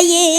கையே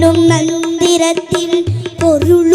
ஓமெனும் மந்திரத்தின் பொருள்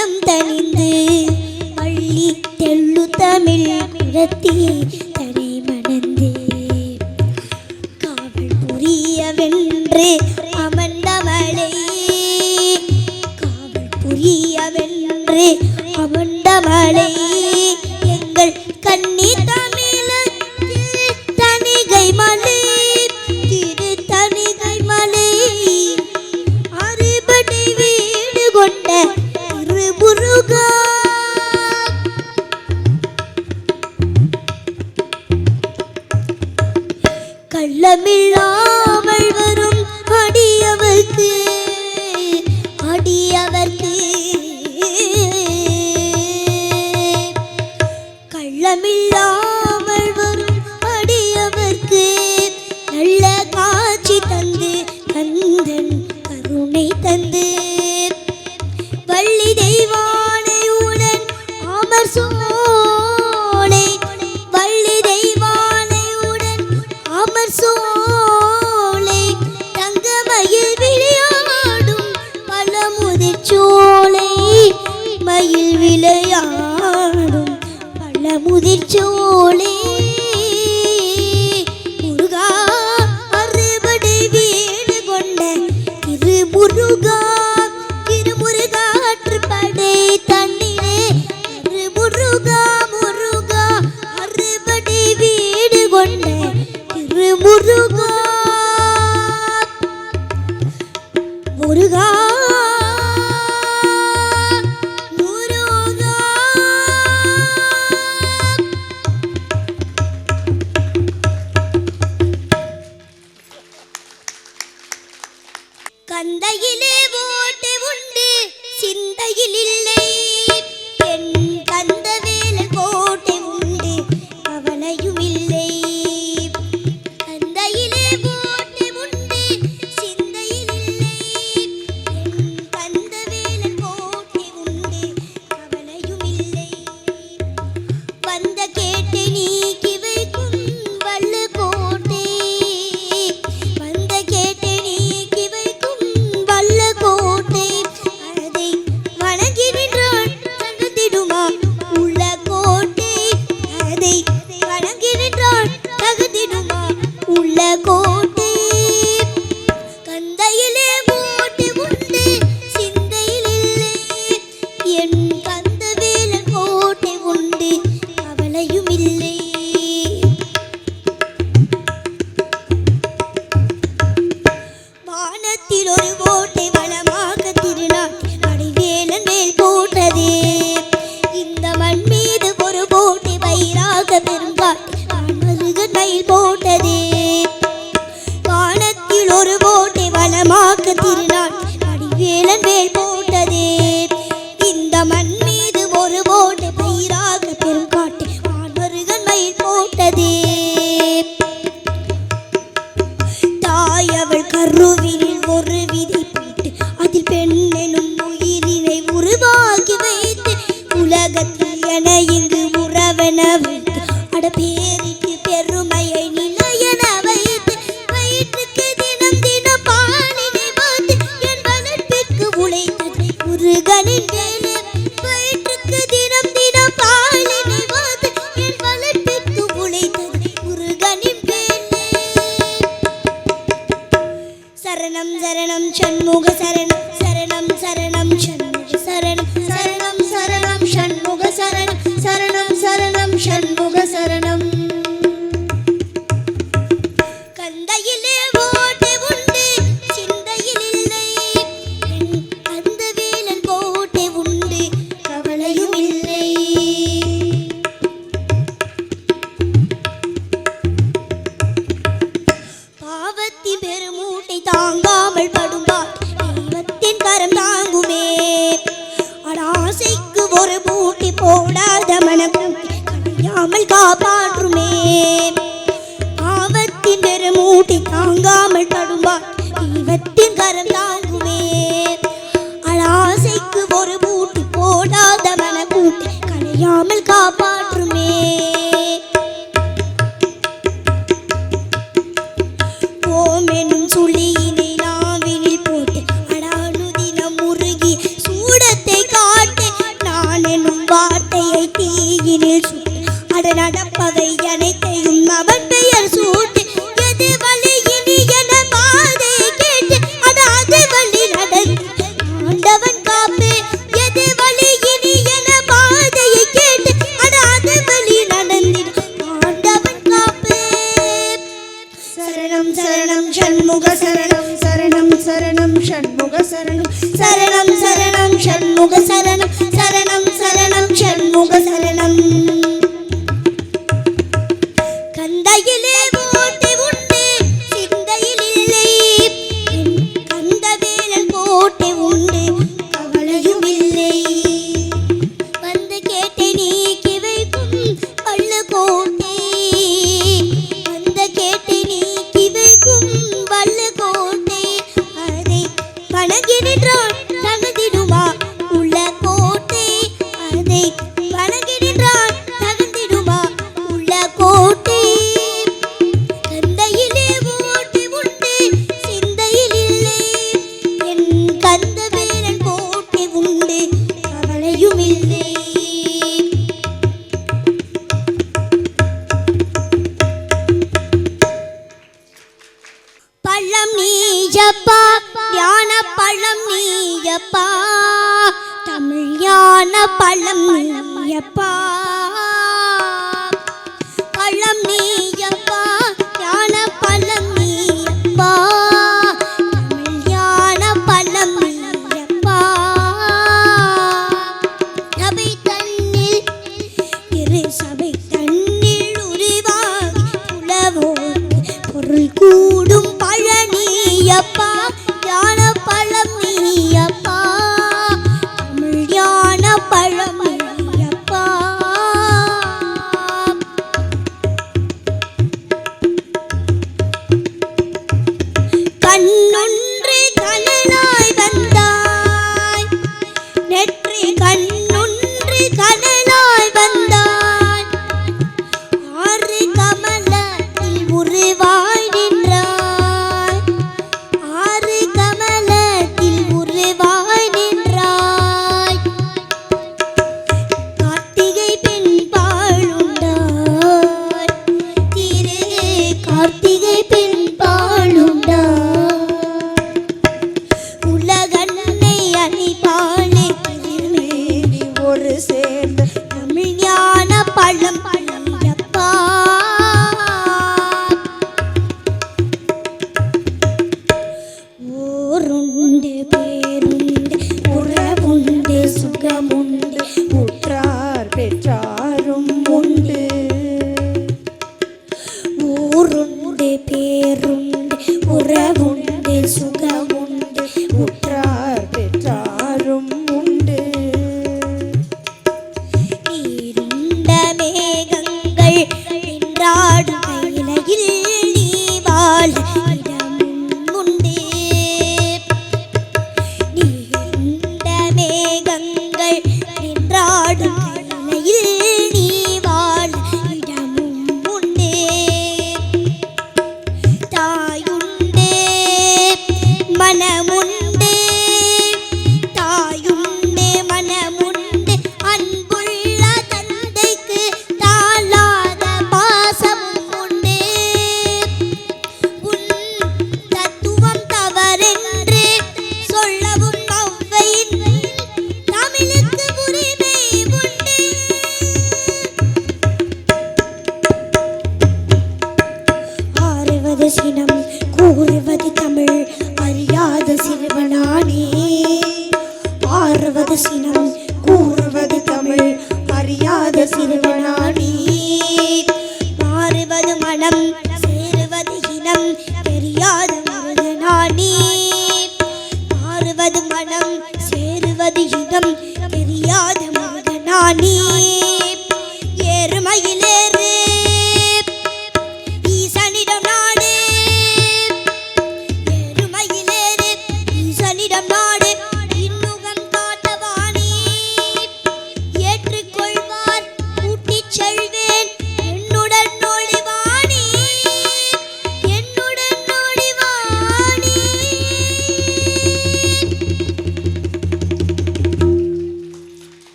சினம் தணிந்து வள்ளி தெள்ளு தமிழ் குரத்தி நாயன இங்கு உறவென விட்டு அட பேரிட்டு போடாத மனம் கடியாமல் காப்பாற்றுமே. ஆபத்தின் பெருமூட்டி தாங்காமல் தடும்பார் தெய்வத்தின் கரம் தாங்குமே. அலாசைக்கு ஒரு பூட்டி போடாத மன கூட்டி கலையாமல் காப்ப አልዘረኝም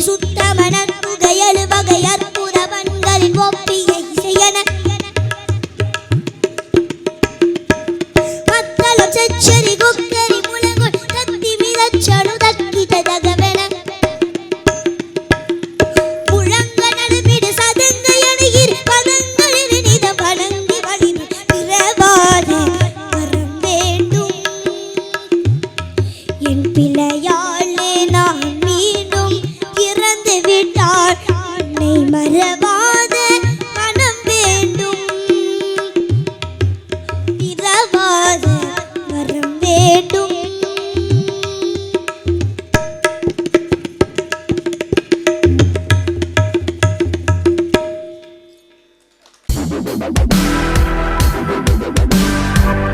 சுத்தமன